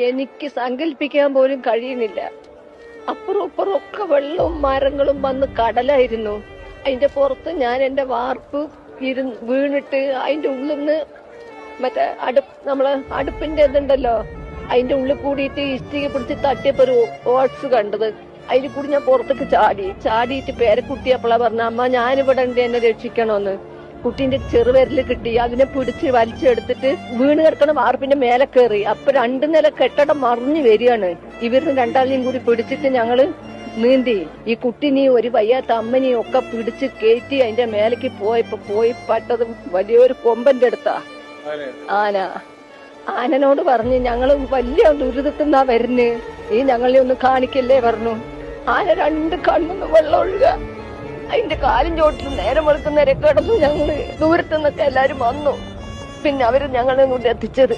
എനിക്ക് സങ്കല്പിക്കാൻ പോലും കഴിയുന്നില്ല. അപ്പുറം ഒക്കെ വെള്ളവും മരങ്ങളും വന്ന് കടലായിരുന്നു. അതിന്റെ പുറത്ത് ഞാൻ എന്റെ വാർപ്പ് ഇരുന്ന് വീണിട്ട് അതിന്റെ ഉള്ളിൽ നിന്ന് മറ്റേ അടുപ്പ് നമ്മൾ അടുപ്പിന്റെ ഇതുണ്ടല്ലോ അതിന്റെ ഉള്ളിൽ കൂടിയിട്ട് ഇഷ്ടിക പിടിച്ച് തട്ടിയപ്പോ ഒരു ഓട്സ് കണ്ടത്. അതിൽ കൂടി ഞാൻ പുറത്തേക്ക് ചാടി. ചാടിയിട്ട് പേരെ കുട്ടിയപ്പോളാ പറഞ്ഞ അമ്മ ഞാനിവിടെ ഉണ്ട് എന്നെ രക്ഷിക്കണോന്ന്. കുട്ടീന്റെ ചെറുവിരൽ കിട്ടി. അതിനെ പിടിച്ച് വലിച്ചെടുത്തിട്ട് വീണ് കിടക്കണ വാർപ്പിന്റെ മേലെ കയറി. അപ്പൊ രണ്ടു നില കെട്ടടം മറിഞ്ഞു വരികയാണ്. ഇവരും രണ്ടാളെയും കൂടി പിടിച്ചിട്ട് ഞങ്ങൾ നീന്തി. ഈ കുട്ടിനെയും ഒരു വയ്യാത്ത അമ്മനെയും ഒക്കെ പിടിച്ച് കയറ്റി അതിന്റെ മേലേക്ക് പോയപ്പോ പോയി പട്ടത് വലിയൊരു കൊമ്പന്റെ അടുത്താ. ആന. ആനനോട് പറഞ്ഞു ഞങ്ങൾ വലിയ ദുരിതത്തിന്നാ വരുന്നേ. ഈ ഞങ്ങളെ ഒന്ന് കാണിക്കല്ലേ പറഞ്ഞു. ആന രണ്ട് കണ്ണൊന്ന് വെള്ളം ഒഴുക. കാലും ചോട്ടിൽ നേരം വെളുക്കുന്നവരെ കിടന്നു ഞങ്ങൾ ദൂരത്തുനിന്നൊക്കെ എല്ലാരും വന്നു. പിന്നെ അവർ ഞങ്ങളെ കൊണ്ട് എത്തിച്ചത്.